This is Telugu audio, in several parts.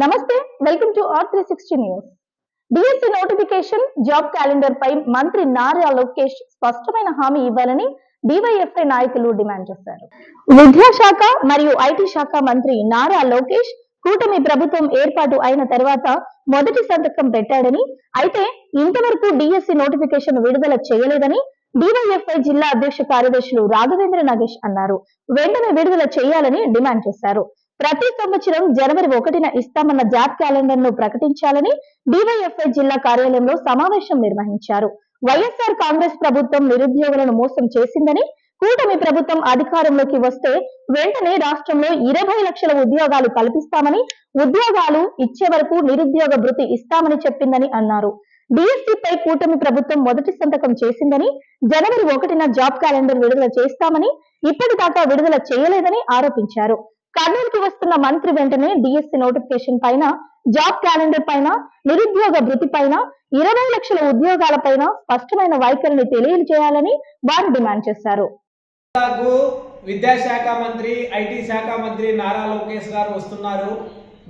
నమస్తే welcome to R three sixty news. DSC notification job calendar పై మంత్రి నారా లోకేష్ స్పష్టమైన హామీ ఇవ్వాలని డివైఎఫ్ఐ నాయకులు డిమాండ్ చేశారు. విద్యాశాఖ మరియు ఐటీ శాఖ మంత్రి నారా లోకేష్ కూటమి ప్రభుత్వం ఏర్పాటు అయిన తర్వాత మొదటి సంతకం పెట్టాడని అయితే ఇంతవరకు డిఎస్సి నోటిఫికేషన్ విడుదల చేయలేదని డివైఎఫ్ఐ జిల్లా అధ్యక్ష కార్యదర్శులు రాఘవేంద్ర నాగేష్ అన్నారు. వెంటనే విడుదల చేయాలని డిమాండ్ చేశారు. ప్రతి సంవత్సరం జనవరి ఒకటిన ఇస్తామన్న జాబ్ క్యాలెండర్ను ప్రకటించాలని డివైఎఫ్ఐ జిల్లా కార్యాలయంలో సమావేశం నిర్వహించారు. వైఎస్ఆర్ కాంగ్రెస్ ప్రభుత్వం నిరుద్యోగులను మోసం చేసిందని కూటమి ప్రభుత్వం అధికారంలోకి వస్తే వెంటనే రాష్ట్రంలో ఇరవై లక్షల ఉద్యోగాలు కల్పిస్తామని ఉద్యోగాలు ఇచ్చే వరకు నిరుద్యోగ భృతి ఇస్తామని చెప్పిందని అన్నారు. డిఎస్సిపై కూటమి ప్రభుత్వం మొదటి సంతకం చేసిందని జనవరి ఒకటిన జాబ్ క్యాలెండర్ విడుదల చేస్తామని ఇప్పటిదాకా విడుదల చేయలేదని ఆరోపించారు. కర్నూలుకి వస్తున్న మంత్రి వెంటనే డిఎస్సి నోటిఫికేషన్ పైన జాబ్ క్యాలెండర్ పైన నిరుద్యోగ భృతి పైన ఇరవై లక్షల ఉద్యోగాల పైన స్పష్టమైన వైఖరిని తెలియజేయాలని వారు డిమాండ్ చేశారు. విద్యాశాఖ మంత్రి ఐటీ శాఖ మంత్రి నారా లోకేష్ గారు వస్తున్నారు.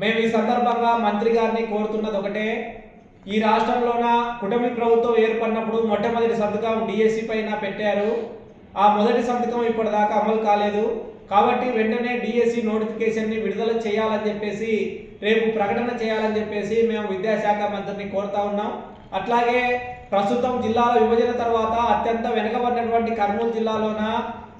మేము ఈ సందర్భంగా మంత్రి గారిని కోరుతున్నది ఒకటే ఈ రాష్ట్రంలోన కుటుంబ ప్రభుత్వం ఏర్పడినప్పుడు మొట్టమొదటి సంతకం డిఎస్సి పైన పెట్టారు. ఆ మొదటి సంతకం ఇప్పటిదాకా అమలు కాలేదు. కాబట్టి వెంటనే డిఎస్సి నోటిఫికేషన్ని విడుదల చేయాలని చెప్పేసి రేపు ప్రకటన చేయాలని చెప్పేసి మేము విద్యాశాఖ మంత్రిని కోరుతా ఉన్నాం. అట్లాగే ప్రస్తుతం జిల్లాల విభజన తర్వాత అత్యంత వెనుకబడినటువంటి కర్నూలు జిల్లాలోన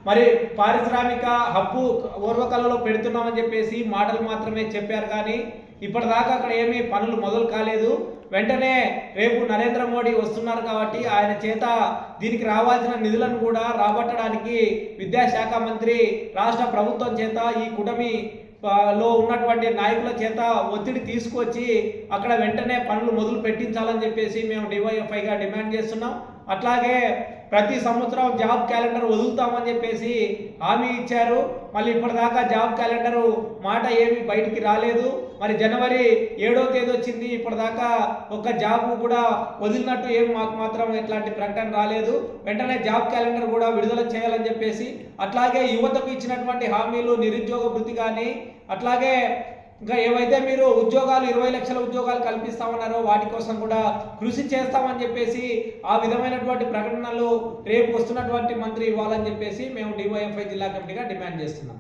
మరి పారిశ్రామిక హబ్బు ఓర్వకలలో పెడుతున్నామని చెప్పేసి మాటలు మాత్రమే చెప్పారు కానీ ఇప్పటిదాకా అక్కడ ఏమీ పనులు మొదలు కాలేదు. వెంటనే రేపు నరేంద్ర మోడీ వస్తున్నారు కాబట్టి ఆయన చేత దీనికి రావాల్సిన నిధులను కూడా రాబట్టడానికి విద్యాశాఖ మంత్రి రాష్ట్ర ప్రభుత్వం చేత ఈ కుటమి లో ఉన్నటువంటి నాయకుల చేత ఒత్తిడి తీసుకొచ్చి అక్కడ వెంటనే పనులు మొదలు పెట్టించాలని చెప్పేసి మేము డివైఎఫ్ఐగా డిమాండ్ చేస్తున్నాం. అట్లాగే ప్రతి సంవత్సరం జాబ్ క్యాలెండర్ వదులుతామని చెప్పేసి హామీ ఇచ్చారు. మళ్ళీ ఇప్పటిదాకా జాబ్ క్యాలెండర్ మాట ఏమీ బయటికి రాలేదు. మరి జనవరి ఏడో తేదీ వచ్చింది. ఇప్పటిదాకా ఒక జాబ్ కూడా వదిలినట్టు ఏమి మాకు మాత్రం ఎట్లాంటి ప్రకటన రాలేదు. వెంటనే జాబ్ క్యాలెండర్ కూడా విడుదల చేయాలని చెప్పేసి అట్లాగే యువతకు ఇచ్చినటువంటి హామీలు నిరుద్యోగ వృత్తి కానీ అట్లాగే ఇంకా ఏవైతే మీరు ఉద్యోగాలు ఇరవై లక్షల ఉద్యోగాలు కల్పిస్తామన్నారో వాటి కోసం కూడా కృషి చేస్తామని చెప్పేసి ఆ విధమైనటువంటి ప్రకటనలు రేపు వస్తున్నటువంటి మంత్రి ఇవ్వాలని చెప్పేసి మేము డివైఎఫ్ఐ జిల్లా కమిటీగా డిమాండ్ చేస్తున్నాం.